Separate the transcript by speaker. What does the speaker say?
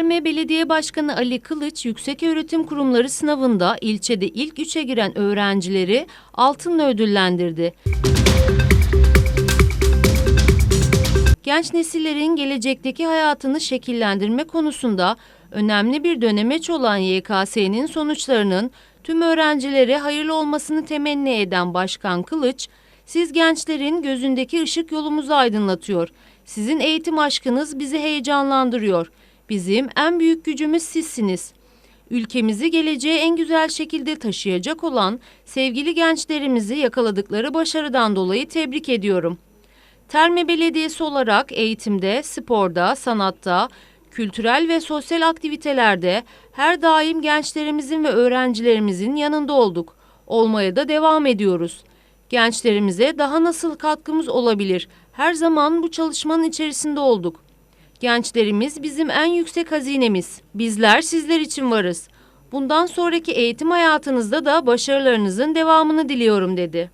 Speaker 1: Terme Belediye Başkanı Ali Kılıç, Yükseköğretim Kurumları sınavında ilçede ilk üçe giren öğrencileri altınla ödüllendirdi. Genç nesillerin gelecekteki hayatını şekillendirme konusunda önemli bir dönemeç olan YKS'nin sonuçlarının tüm öğrencilere hayırlı olmasını temenni eden Başkan Kılıç, siz gençlerin gözündeki ışık yolumuzu aydınlatıyor. Sizin eğitim aşkınız bizi heyecanlandırıyor. Bizim en büyük gücümüz sizsiniz. Ülkemizi geleceğe en güzel şekilde taşıyacak olan sevgili gençlerimizi yakaladıkları başarıdan dolayı tebrik ediyorum. Terme Belediyesi olarak eğitimde, sporda, sanatta, kültürel ve sosyal aktivitelerde her daim gençlerimizin ve öğrencilerimizin yanında olduk. Olmaya da devam ediyoruz. Gençlerimize daha nasıl katkımız olabilir? Her zaman bu çalışmanın içerisinde olduk. Gençlerimiz bizim en yüksek hazinemiz. Bizler sizler için varız. Bundan sonraki eğitim hayatınızda da başarılarınızın devamını diliyorum dedi.